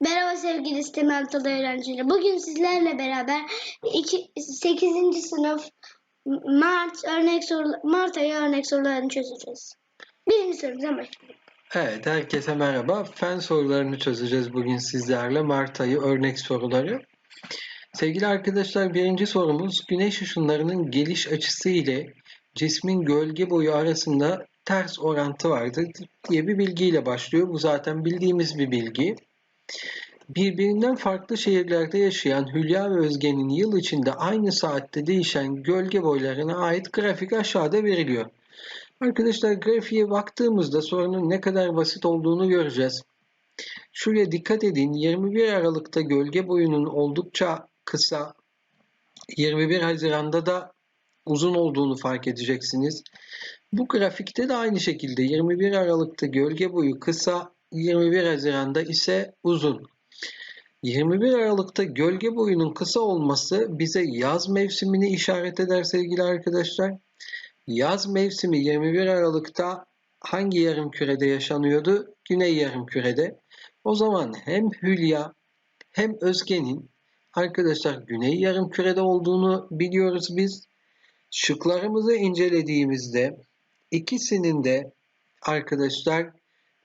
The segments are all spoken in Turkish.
Merhaba sevgili sistem altılı öğrenciler. Bugün sizlerle beraber 8. sınıf Mart örnek soru Mart ayı örnek sorularını çözeceğiz. Birinci sorumuza başlayalım. Evet, herkese merhaba. Fen sorularını çözeceğiz bugün sizlerle. Mart ayı örnek soruları. Sevgili arkadaşlar, birinci sorumuz güneş ışınlarının geliş açısı ile cismin gölge boyu arasında ters orantı vardır diye bir bilgiyle başlıyor. Bu zaten bildiğimiz bir bilgi. Birbirinden farklı şehirlerde yaşayan Hülya ve Özge'nin yıl içinde aynı saatte değişen gölge boylarına ait grafik aşağıda veriliyor. Arkadaşlar grafiğe baktığımızda sorunun ne kadar basit olduğunu göreceğiz. Şuraya dikkat edin 21 Aralık'ta gölge boyunun oldukça kısa 21 Haziran'da da uzun olduğunu fark edeceksiniz. Bu grafikte de aynı şekilde 21 Aralık'ta gölge boyu kısa 21 Haziran'da ise uzun. 21 Aralık'ta gölge boyunun kısa olması bize yaz mevsimini işaret eder sevgili arkadaşlar. Yaz mevsimi 21 Aralık'ta hangi yarım kürede yaşanıyordu? Güney yarım kürede. O zaman hem Hülya hem Özge'nin arkadaşlar güney yarım kürede olduğunu biliyoruz biz. Şıklarımızı incelediğimizde ikisinin de arkadaşlar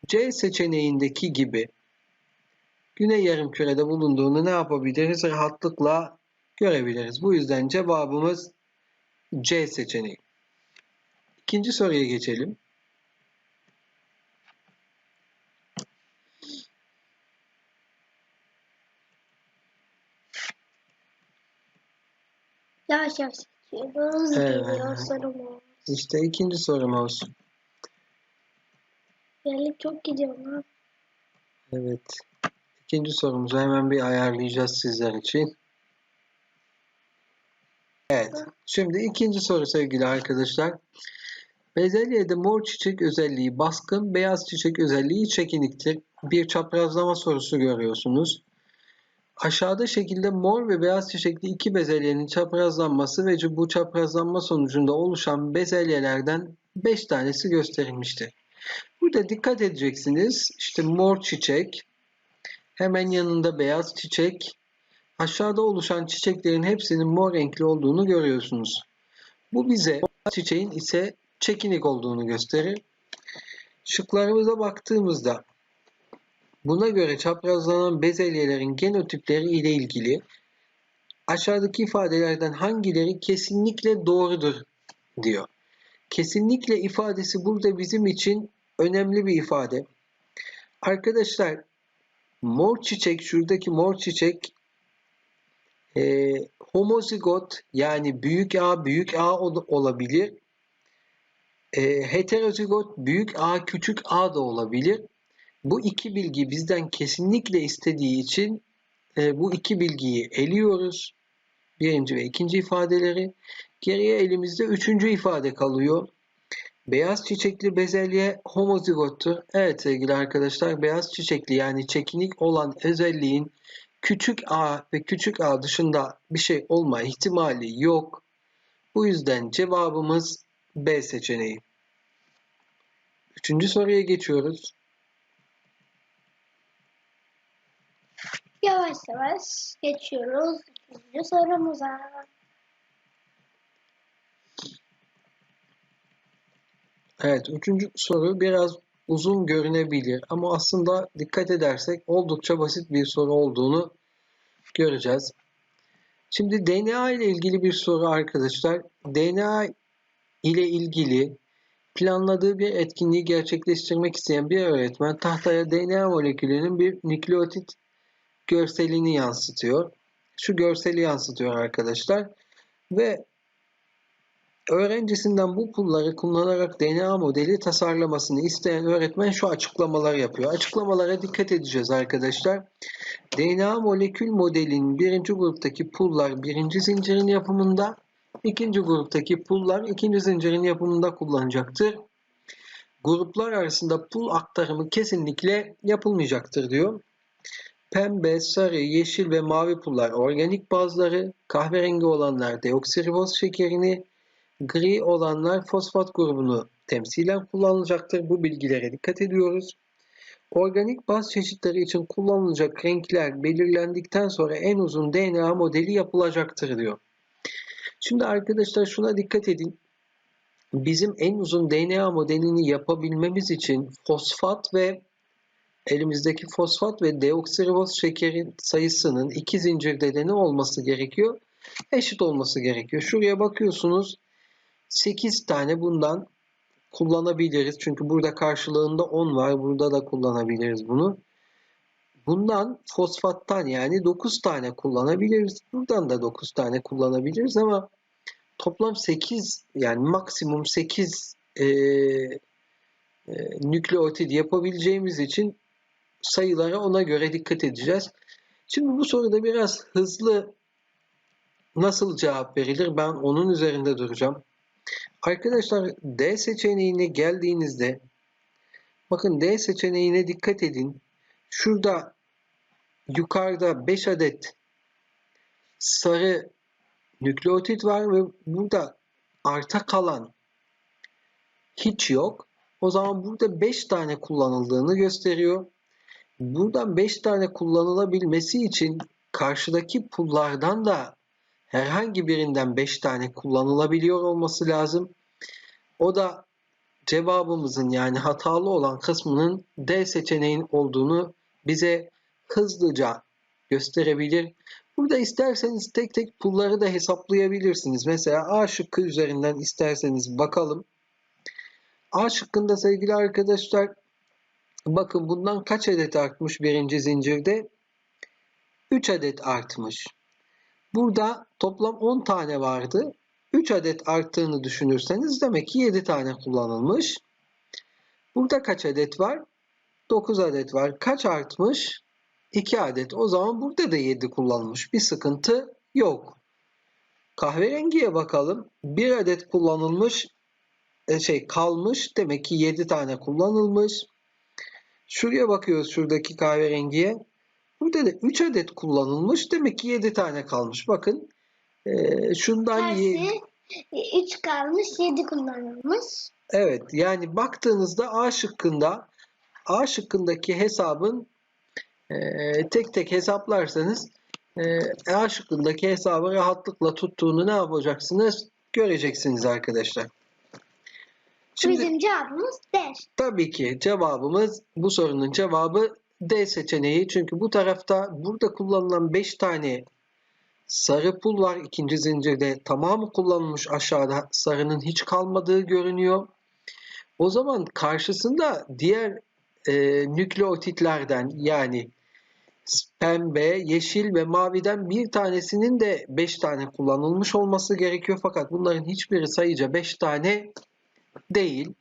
C seçeneğindeki gibi güney yarım kürede bulunduğunu ne yapabiliriz? Rahatlıkla görebiliriz. Bu yüzden cevabımız C seçeneği. İkinci soruya geçelim. Yavaş yavaş geçiyoruz. Evet. Geliyor sorumuz. İşte ikinci sorumuz. Yerlik çok gidiyor lan. Evet. İkinci sorumuzu hemen bir ayarlayacağız sizler için. Evet. Şimdi ikinci soru sevgili arkadaşlar. Bezelyede mor çiçek özelliği baskın, beyaz çiçek özelliği çekiniktir. Bir çaprazlama sorusu görüyorsunuz. Aşağıda şekilde mor ve beyaz çiçekli iki bezelyenin çaprazlanması ve bu çaprazlanma sonucunda oluşan bezelyelerden 5 tanesi gösterilmiştir. Burada dikkat edeceksiniz. İşte mor çiçek, hemen yanında beyaz çiçek, aşağıda oluşan çiçeklerin hepsinin mor renkli olduğunu görüyorsunuz. Bu bize çiçeğin ise çekinik olduğunu gösterir. Şıklarımıza baktığımızda buna göre çaprazlanan bezelyelerin genotipleri ile ilgili aşağıdaki ifadelerden hangileri kesinlikle doğrudur diyor. Kesinlikle ifadesi burada bizim için önemli bir ifade. Arkadaşlar mor çiçek şuradaki mor çiçek e, homozigot yani büyük A büyük A ol- olabilir. E, heterozigot büyük A küçük A da olabilir. Bu iki bilgi bizden kesinlikle istediği için e, bu iki bilgiyi eliyoruz. Birinci ve ikinci ifadeleri. Geriye elimizde üçüncü ifade kalıyor. Beyaz çiçekli bezelye homozigottur. Evet sevgili arkadaşlar beyaz çiçekli yani çekinik olan özelliğin küçük a ve küçük a dışında bir şey olma ihtimali yok. Bu yüzden cevabımız B seçeneği. Üçüncü soruya geçiyoruz. Yavaş yavaş geçiyoruz. İkinci sorumuza. Evet, üçüncü soru biraz uzun görünebilir ama aslında dikkat edersek oldukça basit bir soru olduğunu göreceğiz. Şimdi DNA ile ilgili bir soru arkadaşlar. DNA ile ilgili planladığı bir etkinliği gerçekleştirmek isteyen bir öğretmen tahtaya DNA molekülünün bir nükleotit görselini yansıtıyor. Şu görseli yansıtıyor arkadaşlar. Ve öğrencisinden bu pulları kullanarak DNA modeli tasarlamasını isteyen öğretmen şu açıklamalar yapıyor. Açıklamalara dikkat edeceğiz arkadaşlar. DNA molekül modelinin birinci gruptaki pullar birinci zincirin yapımında, ikinci gruptaki pullar ikinci zincirin yapımında kullanacaktır. Gruplar arasında pul aktarımı kesinlikle yapılmayacaktır diyor. Pembe, sarı, yeşil ve mavi pullar organik bazları, kahverengi olanlar deoksiriboz şekerini, gri olanlar fosfat grubunu temsilen kullanılacaktır. Bu bilgilere dikkat ediyoruz. Organik baz çeşitleri için kullanılacak renkler belirlendikten sonra en uzun DNA modeli yapılacaktır diyor. Şimdi arkadaşlar şuna dikkat edin. Bizim en uzun DNA modelini yapabilmemiz için fosfat ve elimizdeki fosfat ve deoksiriboz şekerin sayısının iki zincirde de ne olması gerekiyor? Eşit olması gerekiyor. Şuraya bakıyorsunuz 8 tane bundan kullanabiliriz. Çünkü burada karşılığında 10 var. Burada da kullanabiliriz bunu. Bundan fosfattan yani 9 tane kullanabiliriz. Buradan da 9 tane kullanabiliriz ama toplam 8 yani maksimum 8 e, e, nükleotit yapabileceğimiz için sayılara ona göre dikkat edeceğiz. Şimdi bu soruda biraz hızlı nasıl cevap verilir ben onun üzerinde duracağım. Arkadaşlar D seçeneğine geldiğinizde bakın D seçeneğine dikkat edin. Şurada yukarıda 5 adet sarı nükleotit var ve burada arta kalan hiç yok. O zaman burada 5 tane kullanıldığını gösteriyor. Buradan 5 tane kullanılabilmesi için karşıdaki pullardan da herhangi birinden 5 tane kullanılabiliyor olması lazım. O da cevabımızın yani hatalı olan kısmının D seçeneğin olduğunu bize hızlıca gösterebilir. Burada isterseniz tek tek pulları da hesaplayabilirsiniz. Mesela A şıkkı üzerinden isterseniz bakalım. A şıkkında sevgili arkadaşlar bakın bundan kaç adet artmış birinci zincirde? 3 adet artmış. Burada toplam 10 tane vardı. 3 adet arttığını düşünürseniz demek ki 7 tane kullanılmış. Burada kaç adet var? 9 adet var. Kaç artmış? 2 adet. O zaman burada da 7 kullanılmış. Bir sıkıntı yok. Kahverengiye bakalım. 1 adet kullanılmış. e, şey kalmış. Demek ki 7 tane kullanılmış. Şuraya bakıyoruz şuradaki kahverengiye. Burada da 3 adet kullanılmış. Demek ki 7 tane kalmış. Bakın e, şundan Tersi 3 kalmış 7 kullanılmış. Evet yani baktığınızda A şıkkında A şıkkındaki hesabın e, tek tek hesaplarsanız e, A şıkkındaki hesabı rahatlıkla tuttuğunu ne yapacaksınız? Göreceksiniz arkadaşlar. Şimdi Bizim cevabımız D. tabii ki cevabımız bu sorunun cevabı D seçeneği. Çünkü bu tarafta burada kullanılan 5 tane sarı pul var ikinci zincirde. Tamamı kullanılmış aşağıda sarının hiç kalmadığı görünüyor. O zaman karşısında diğer e, nükleotitlerden yani pembe, yeşil ve maviden bir tanesinin de 5 tane kullanılmış olması gerekiyor. Fakat bunların hiçbiri sayıca 5 tane değil.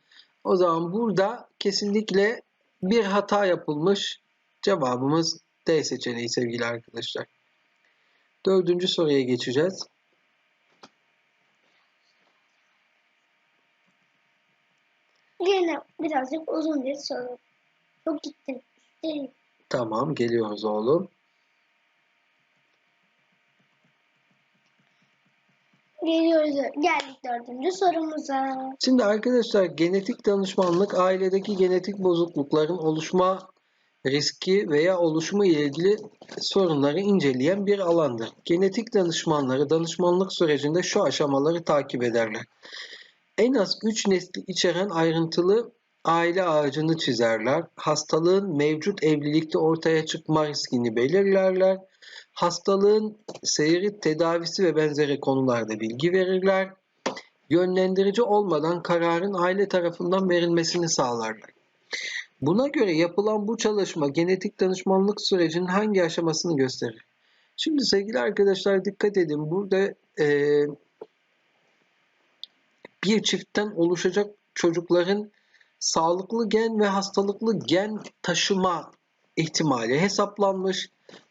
O zaman burada kesinlikle bir hata yapılmış. Cevabımız D seçeneği sevgili arkadaşlar. Dördüncü soruya geçeceğiz. Yine birazcık uzun bir soru. Çok gittim. Değil. Tamam geliyoruz oğlum. Geliyoruz. Geldik dördüncü sorumuza. Şimdi arkadaşlar genetik danışmanlık ailedeki genetik bozuklukların oluşma riski veya oluşumu ile ilgili sorunları inceleyen bir alandır. Genetik danışmanları danışmanlık sürecinde şu aşamaları takip ederler. En az 3 nesli içeren ayrıntılı aile ağacını çizerler. Hastalığın mevcut evlilikte ortaya çıkma riskini belirlerler. Hastalığın seyri, tedavisi ve benzeri konularda bilgi verirler. Yönlendirici olmadan kararın aile tarafından verilmesini sağlarlar. Buna göre yapılan bu çalışma genetik danışmanlık sürecinin hangi aşamasını gösterir? Şimdi sevgili arkadaşlar dikkat edin. Burada eee, bir çiftten oluşacak çocukların sağlıklı gen ve hastalıklı gen taşıma ihtimali hesaplanmış.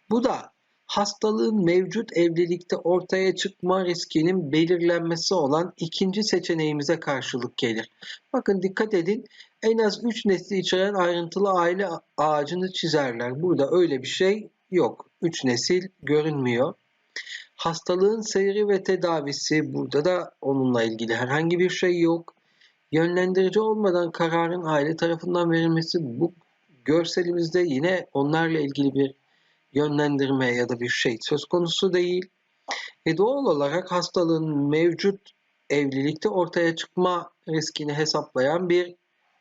Bu da hastalığın mevcut evlilikte ortaya çıkma riskinin belirlenmesi olan ikinci seçeneğimize karşılık gelir. Bakın dikkat edin. En az 3 nesli içeren ayrıntılı aile ağacını çizerler. Burada öyle bir şey yok. 3 nesil görünmüyor. Hastalığın seyri ve tedavisi burada da onunla ilgili herhangi bir şey yok. Yönlendirici olmadan kararın aile tarafından verilmesi bu Görselimizde yine onlarla ilgili bir yönlendirme ya da bir şey söz konusu değil. E doğal olarak hastalığın mevcut evlilikte ortaya çıkma riskini hesaplayan bir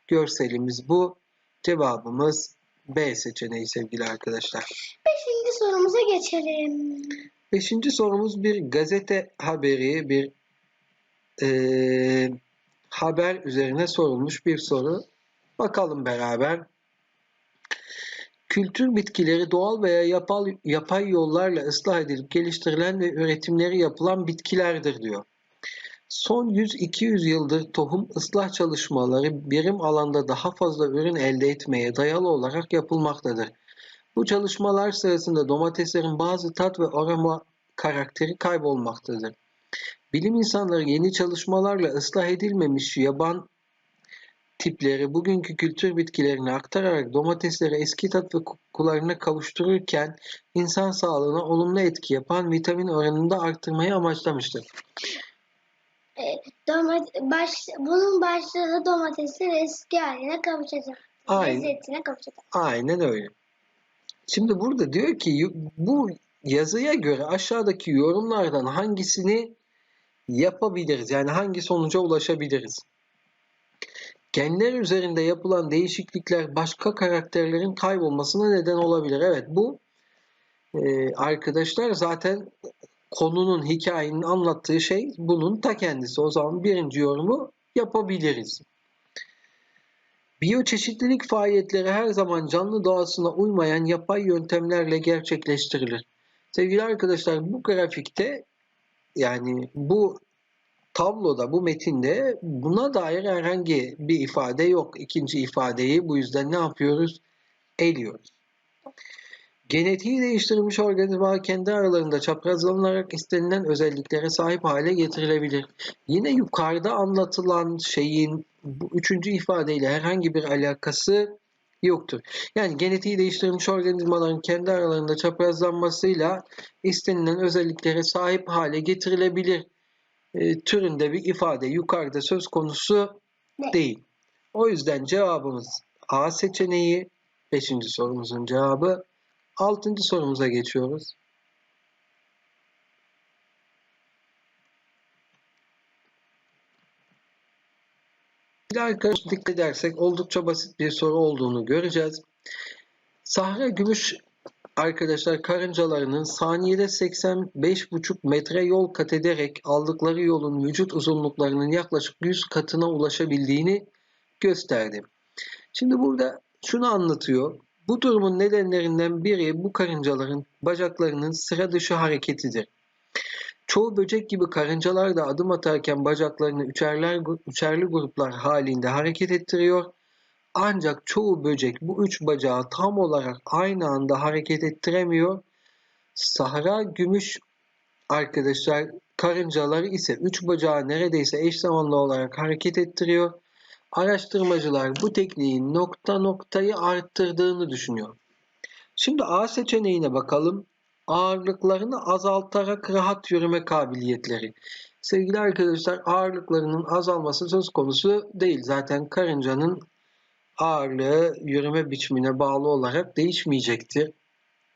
görselimiz bu. Cevabımız B seçeneği sevgili arkadaşlar. Beşinci sorumuza geçelim. Beşinci sorumuz bir gazete haberi, bir eee, haber üzerine sorulmuş bir soru. Bakalım beraber. Kültür bitkileri doğal veya yapay, yapay yollarla ıslah edilip geliştirilen ve üretimleri yapılan bitkilerdir diyor. Son 100-200 yıldır tohum ıslah çalışmaları birim alanda daha fazla ürün elde etmeye dayalı olarak yapılmaktadır. Bu çalışmalar sırasında domateslerin bazı tat ve aroma karakteri kaybolmaktadır. Bilim insanları yeni çalışmalarla ıslah edilmemiş yaban tipleri bugünkü kültür bitkilerine aktararak domatesleri eski tat ve kokularına kavuştururken insan sağlığına olumlu etki yapan vitamin oranını da arttırmayı amaçlamıştır. E, domat baş, bunun başlığı domatesler eski haline kavuşacak. Aynen. Lezzetine kavuşacak. Aynen öyle. Şimdi burada diyor ki bu yazıya göre aşağıdaki yorumlardan hangisini yapabiliriz? Yani hangi sonuca ulaşabiliriz? Genler üzerinde yapılan değişiklikler başka karakterlerin kaybolmasına neden olabilir. Evet bu e, arkadaşlar zaten konunun hikayenin anlattığı şey bunun ta kendisi. O zaman birinci yorumu yapabiliriz. Biyoçeşitlilik faaliyetleri her zaman canlı doğasına uymayan yapay yöntemlerle gerçekleştirilir. Sevgili arkadaşlar bu grafikte yani bu tabloda, bu metinde buna dair herhangi bir ifade yok. İkinci ifadeyi bu yüzden ne yapıyoruz? Eliyoruz. Genetiği değiştirilmiş organizmalar kendi aralarında çaprazlanarak istenilen özelliklere sahip hale getirilebilir. Yine yukarıda anlatılan şeyin bu üçüncü ifadeyle herhangi bir alakası yoktur. Yani genetiği değiştirilmiş organizmaların kendi aralarında çaprazlanmasıyla istenilen özelliklere sahip hale getirilebilir e, türünde bir ifade yukarıda söz konusu Ne? değil. O yüzden cevabımız A seçeneği. Beşinci sorumuzun cevabı. Altıncı sorumuza geçiyoruz. Arkadaşlar dikkat edersek oldukça basit bir soru olduğunu göreceğiz. Sahra gümüş arkadaşlar karıncalarının saniyede 85,5 metre yol kat ederek aldıkları yolun vücut uzunluklarının yaklaşık 100 katına ulaşabildiğini gösterdi. Şimdi burada şunu anlatıyor. Bu durumun nedenlerinden biri bu karıncaların bacaklarının sıra dışı hareketidir. Çoğu böcek gibi karıncalar da adım atarken bacaklarını üçerler, üçerli gruplar halinde hareket ettiriyor. Ancak çoğu böcek bu üç bacağı tam olarak aynı anda hareket ettiremiyor. Sahra gümüş arkadaşlar karıncaları ise üç bacağı neredeyse eş zamanlı olarak hareket ettiriyor. Araştırmacılar bu tekniğin nokta noktayı arttırdığını düşünüyor. Şimdi A seçeneğine bakalım. Ağırlıklarını azaltarak rahat yürüme kabiliyetleri. Sevgili arkadaşlar ağırlıklarının azalması söz konusu değil. Zaten karıncanın ağırlığı yürüme biçimine bağlı olarak değişmeyecektir.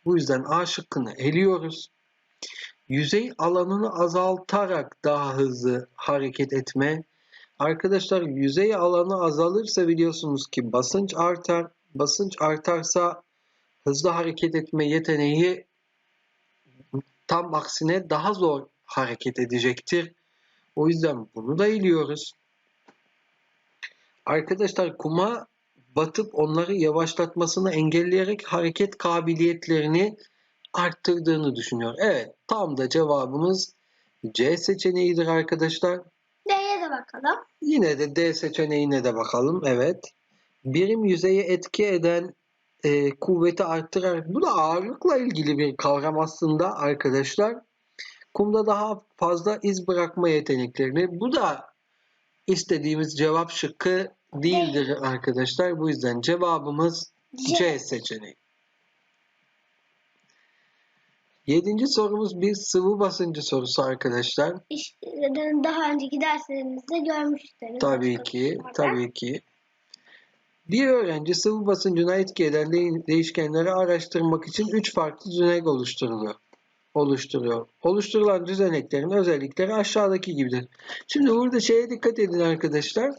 Bu yüzden A şıkkını eliyoruz. Yüzey alanını azaltarak daha hızlı hareket etme. Arkadaşlar yüzey alanı azalırsa biliyorsunuz ki basınç artar. Basınç artarsa hızlı hareket etme yeteneği tam aksine daha zor hareket edecektir. O yüzden bunu da eliyoruz. Arkadaşlar kuma batıp onları yavaşlatmasını engelleyerek hareket kabiliyetlerini arttırdığını düşünüyor. Evet, tam da cevabımız C seçeneğidir arkadaşlar. D'ye de bakalım. Yine de D seçeneğine de bakalım. Evet. Birim yüzeye etki eden e, kuvveti arttırarak bu da ağırlıkla ilgili bir kavram aslında arkadaşlar. Kumda daha fazla iz bırakma yeteneklerini. Bu da istediğimiz cevap şıkkı değildir arkadaşlar. Bu yüzden cevabımız C. C seçeneği. Yedinci sorumuz bir sıvı basıncı sorusu arkadaşlar. İşte daha önceki derslerimizde görmüştünüz. Tabii ki, tabii ki. Bir öğrenci sıvı basıncına etki eden de- değişkenleri araştırmak için üç farklı düzenek oluşturuluyor. Oluşturuyor. Oluşturulan düzeneklerin özellikleri aşağıdaki gibidir. Şimdi burada şeye dikkat edin arkadaşlar.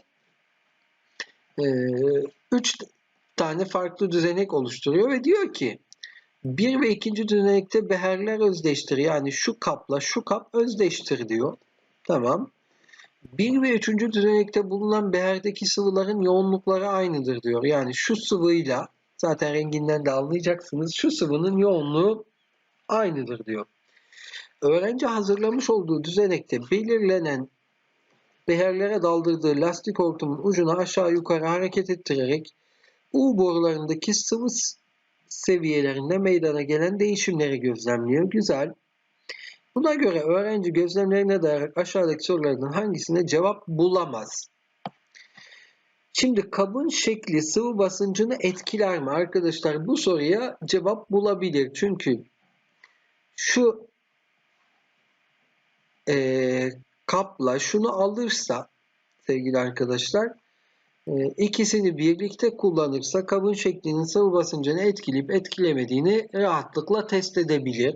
Ee, üç tane farklı düzenek oluşturuyor ve diyor ki bir ve ikinci düzenekte beherler özdeştir. Yani şu kapla şu kap özdeştir diyor. Tamam. Bir ve üçüncü düzenekte bulunan beherdeki sıvıların yoğunlukları aynıdır diyor. Yani şu sıvıyla zaten renginden de anlayacaksınız. Şu sıvının yoğunluğu aynıdır diyor. Öğrenci hazırlamış olduğu düzenekte belirlenen beherlere daldırdığı lastik hortumun ucunu aşağı yukarı hareket ettirerek U borularındaki sıvı seviyelerinde meydana gelen değişimleri gözlemliyor. Güzel. Buna göre öğrenci gözlemlerine dayarak aşağıdaki sorulardan hangisine cevap bulamaz? Şimdi kabın şekli sıvı basıncını etkiler mi? Arkadaşlar bu soruya cevap bulabilir. Çünkü şu eee, kapla şunu alırsa sevgili arkadaşlar e, ikisini birlikte kullanırsa kabın şeklinin sıvı basıncını etkileyip etkilemediğini rahatlıkla test edebilir.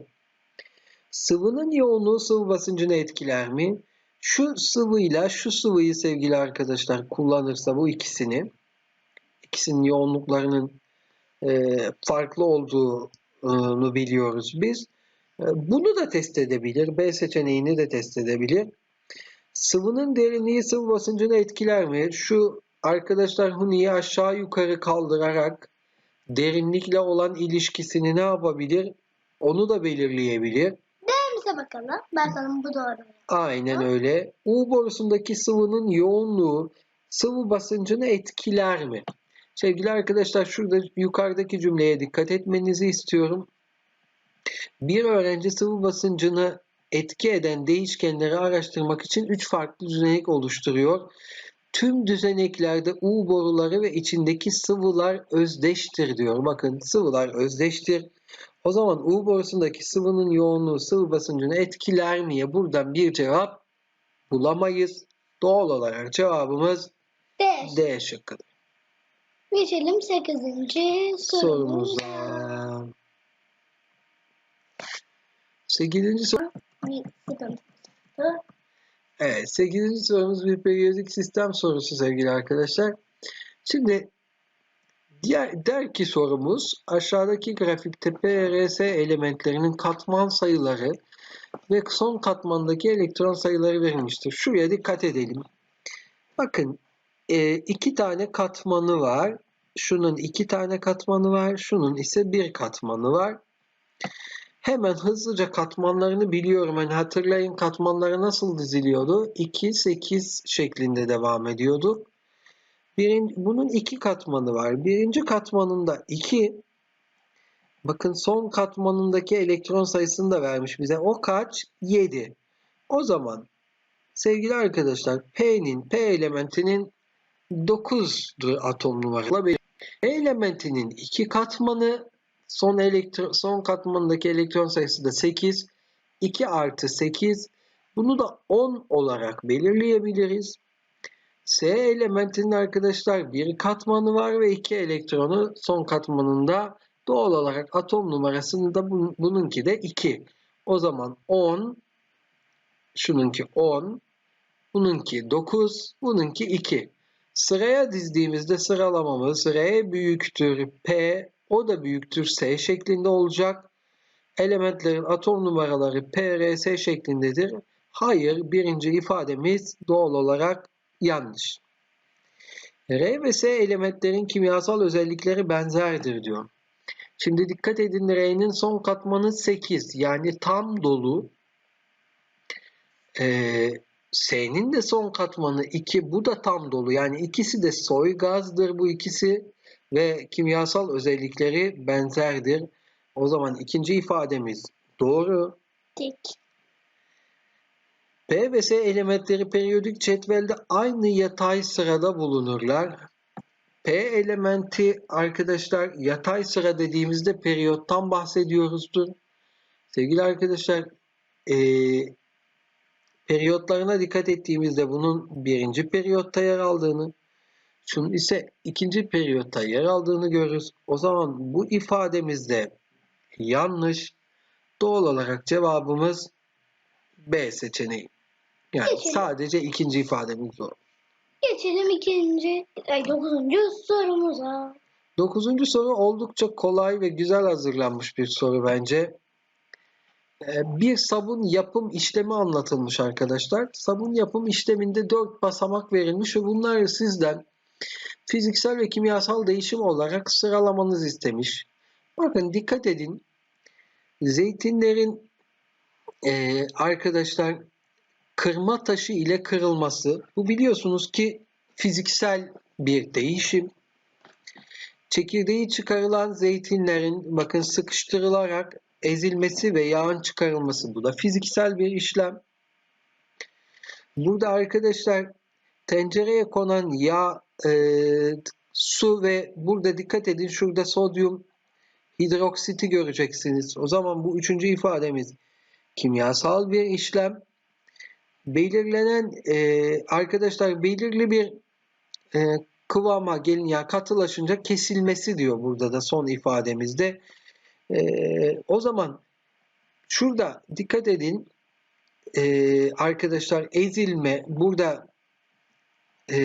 Sıvının yoğunluğu sıvı basıncını etkiler mi? Şu sıvıyla şu sıvıyı sevgili arkadaşlar kullanırsa bu ikisini ikisinin yoğunluklarının e, farklı olduğunu biliyoruz biz. E, Bunu da test edebilir. B seçeneğini de test edebilir. Sıvının derinliği sıvı basıncını etkiler mi? Şu arkadaşlar huniyi aşağı yukarı kaldırarak derinlikle olan ilişkisini ne yapabilir? Onu da belirleyebilir. Bize bakalım. Sana bu doğru. Aynen öyle. U borusundaki sıvının yoğunluğu sıvı basıncını etkiler mi? Sevgili arkadaşlar şurada yukarıdaki cümleye dikkat etmenizi istiyorum. Bir öğrenci sıvı basıncını etki eden değişkenleri araştırmak için üç farklı düzenek oluşturuyor. Tüm düzeneklerde U boruları ve içindeki sıvılar özdeştir diyor. Bakın sıvılar özdeştir. O zaman U borusundaki sıvının yoğunluğu sıvı basıncını etkiler miye? Buradan bir cevap bulamayız. Doğal olarak cevabımız 5. D şıkkıdır. Geçelim 8. sorumuza. Sorumuza. Sekizinci soru. Bir sıkıntı. Evet, 8. sorumuz bir periyodik sistem sorusu sevgili arkadaşlar. Şimdi diğer der ki sorumuz aşağıdaki grafikte PRS elementlerinin katman sayıları ve son katmandaki elektron sayıları verilmiştir. Şuraya dikkat edelim. Bakın e, iki tane katmanı var. Şunun iki tane katmanı var. Şunun ise bir katmanı var. Hemen hızlıca katmanlarını biliyorum. Hani hatırlayın katmanları nasıl diziliyordu? 2, 8 şeklinde devam ediyordu. Birin, bunun iki katmanı var. Birinci katmanında 2. Bakın son katmanındaki elektron sayısını da vermiş bize. O kaç? 7. O zaman sevgili arkadaşlar P'nin P elementinin 9 atom numaralı bir E elementinin iki katmanı son elektron son katmanındaki elektron sayısı da 8. 2 artı 8 bunu da 10 olarak belirleyebiliriz. S elementinin arkadaşlar bir katmanı var ve iki elektronu son katmanında doğal olarak atom numarasında bun- bununki de 2. O zaman 10 şununki 10 bununki 9 bununki 2. Sıraya dizdiğimizde sıralamamız R büyüktür P o da büyüktür S şeklinde olacak. Elementlerin atom numaraları P, R, S şeklindedir. Hayır, birinci ifademiz doğal olarak yanlış. R ve S elementlerin kimyasal özellikleri benzerdir diyor. Şimdi dikkat edin R'nin son katmanı 8 yani tam dolu. Ee, S'nin de son katmanı 2 bu da tam dolu. Yani ikisi de soy gazdır bu ikisi ve kimyasal özellikleri benzerdir. O zaman ikinci ifademiz doğru. Tek. P ve S elementleri periyodik cetvelde aynı yatay sırada bulunurlar. P elementi arkadaşlar yatay sıra dediğimizde periyottan bahsediyoruzdur. Sevgili arkadaşlar eee periyotlarına dikkat ettiğimizde bunun birinci periyotta yer aldığını, şunun ise ikinci periyotta yer aldığını görürüz. O zaman bu ifademizde yanlış. Doğal olarak cevabımız B seçeneği. Yani Geçelim. sadece ikinci ifademiz doğru. Geçelim ikinci, ay dokuzuncu sorumuza. Dokuzuncu soru oldukça kolay ve güzel hazırlanmış bir soru bence. Ee, Bir sabun yapım işlemi anlatılmış arkadaşlar. Sabun yapım işleminde dört basamak verilmiş ve bunları sizden fiziksel ve kimyasal değişim olarak sıralamanız istemiş. Bakın dikkat edin. Zeytinlerin eee, arkadaşlar kırma taşı ile kırılması. Bu biliyorsunuz ki fiziksel bir değişim. Çekirdeği çıkarılan zeytinlerin bakın sıkıştırılarak ezilmesi ve yağın çıkarılması. Bu da fiziksel bir işlem. Burada arkadaşlar tencereye konan yağ, e, su ve burada dikkat edin şurada sodyum hidroksiti göreceksiniz. O zaman bu üçüncü ifademiz kimyasal bir işlem. Belirlenen e, arkadaşlar belirli bir e, kıvama gelin ya katılaşınca kesilmesi diyor burada da son ifademizde. E, o zaman şurada dikkat edin e, arkadaşlar ezilme burada e,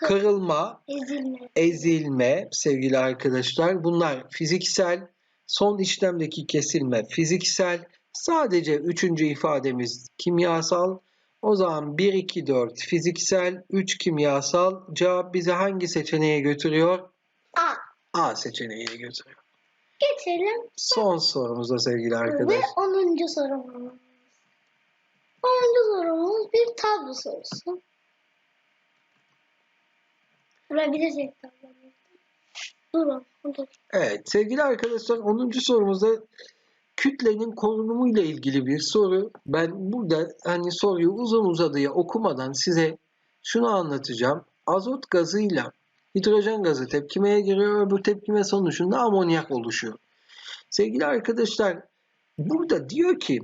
kırılma Ezilme. ezilme sevgili arkadaşlar bunlar fiziksel son işlemdeki kesilme fiziksel sadece üçüncü ifademiz kimyasal o zaman 1 2 4 fiziksel 3 kimyasal cevap bizi hangi seçeneğe götürüyor? A. A seçeneğine götürüyor. Geçelim Son sorumuza sevgili ve arkadaşlar. onuncu sorumuz. Onuncu sorumuz bir tablo sorusu. Vurabilirsek dur. Evet sevgili arkadaşlar 10. sorumuzda kütlenin korunumu ile ilgili bir soru. Ben burada hani soruyu uzun uzadıya okumadan size şunu anlatacağım. Azot gazıyla hidrojen gazı tepkimeye giriyor ve bu tepkime sonucunda amonyak oluşuyor. Sevgili arkadaşlar burada diyor ki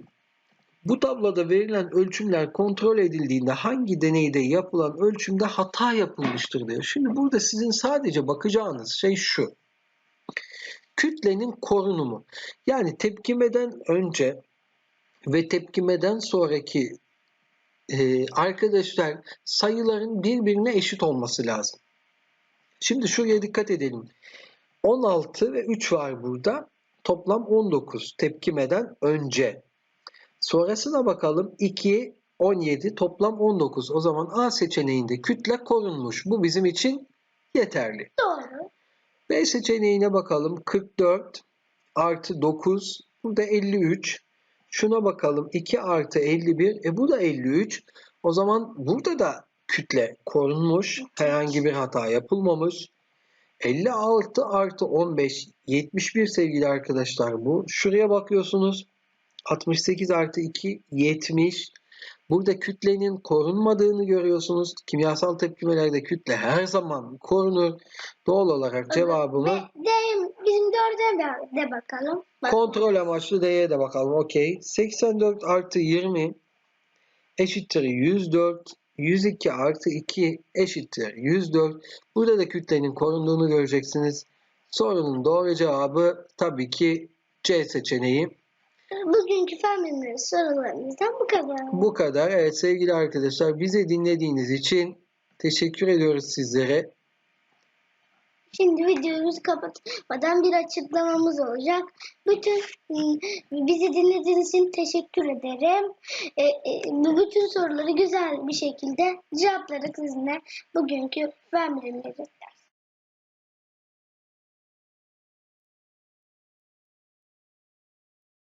bu tabloda verilen ölçümler kontrol edildiğinde hangi deneyde yapılan ölçümde hata yapılmıştır diyor. Şimdi burada sizin sadece bakacağınız şey şu kütlenin korunumu. Yani tepkimeden önce ve tepkimeden sonraki e, arkadaşlar sayıların birbirine eşit olması lazım. Şimdi şuraya dikkat edelim. 16 ve 3 var burada. Toplam 19 tepkimeden önce. Sonrasına bakalım 2, 17 toplam 19. O zaman A seçeneğinde kütle korunmuş. Bu bizim için yeterli. Doğru. B seçeneğine bakalım. 44 artı 9. Burada 53. Şuna bakalım. 2 artı 51. E bu da 53. O zaman burada da kütle korunmuş. Herhangi bir hata yapılmamış. 56 artı 15. 71 sevgili arkadaşlar bu. Şuraya bakıyorsunuz. 68 artı 2. 70. Burada kütlenin korunmadığını görüyorsunuz. Kimyasal tepkimelerde kütle her zaman korunur. Doğal olarak cevabımı Ve de, bizim dörde de, de bakalım. Bak, kontrol amaçlı D'ye de bakalım. Okey. 84 artı 20 eşittir 104. 102 artı 2 eşittir 104. Burada da kütlenin korunduğunu göreceksiniz. Sorunun doğru cevabı tabii ki C seçeneği. Bugünkü fen bilimleri sorularımızdan bu kadar. Bu kadar. Evet sevgili arkadaşlar bizi dinlediğiniz için teşekkür ediyoruz sizlere. Şimdi videomuzu kapatmadan bir açıklamamız olacak. Bütün bizi dinlediğiniz için teşekkür ederim. E, e, bütün soruları güzel bir şekilde cevapladık sizinle bugünkü fen bilimleri